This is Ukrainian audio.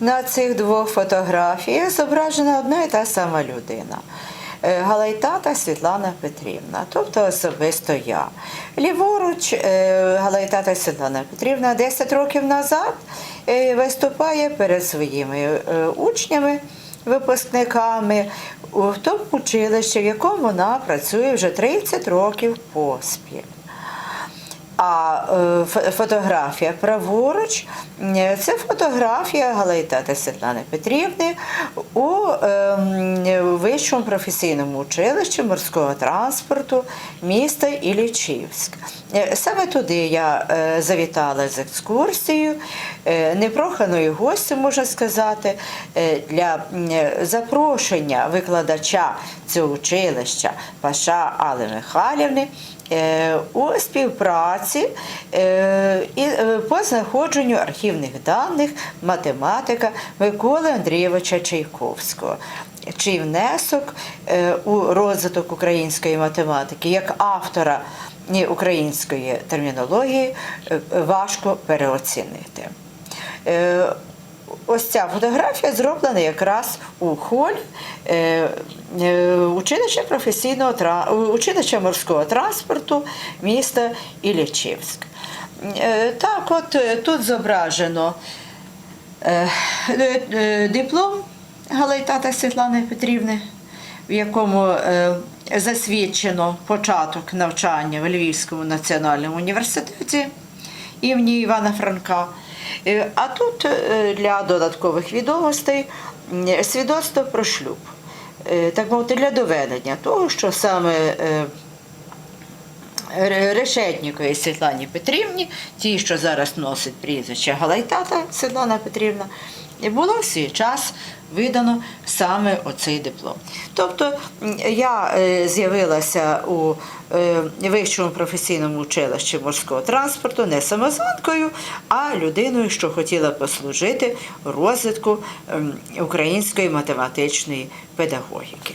на цих двох фотографіях зображена одна і та сама людина. Е, Галайтата Світлана Петрівна, тобто особисто я. Ліворуч е, Галайтата Світлана Петрівна 10 років назад е, виступає перед своїми учнями, випускниками в тому училищі, в якому вона працює вже 30 років поспіль. А е, фотографія праворуч е, це фотографія Галайтата Світлани Петрівни у ем, вищому професійному училищі морського транспорту міста Іллічівськ. Е, Саме туди я завітала з екскурсією, непроханою гостю, можна сказати, для запрошення викладача цього училища Паша Алли Михайлівни у співпраці е, і е, по знаходженню архівних даних математика Миколи Андрійовича Чайковського. Чий внесок е, у розвиток української математики як автора української термінології важко переоцінити. Ось ця фотографія зроблена якраз у холі е, е, училища професійного училища морського транспорту міста Іллічівськ. Е, Так, от тут зображено диплом Галайтата Світлани Петрівни, в якому засвідчено початок навчання в Львівському національному університеті імені Івана Франка. Е, А тут е, для додаткових відомостей свідоцтво про шлюб, Е, так мовити, для доведення того, що саме Решетніковій Світлані Петрівні, ті, що зараз носить прізвище Галайтата Світлана Петрівна, і було в свій час видано саме оцей диплом. Тобто я е, з'явилася у е, вищому професійному училищі морського транспорту не самозванкою, а людиною, що хотіла послужити розвитку української математичної педагогіки.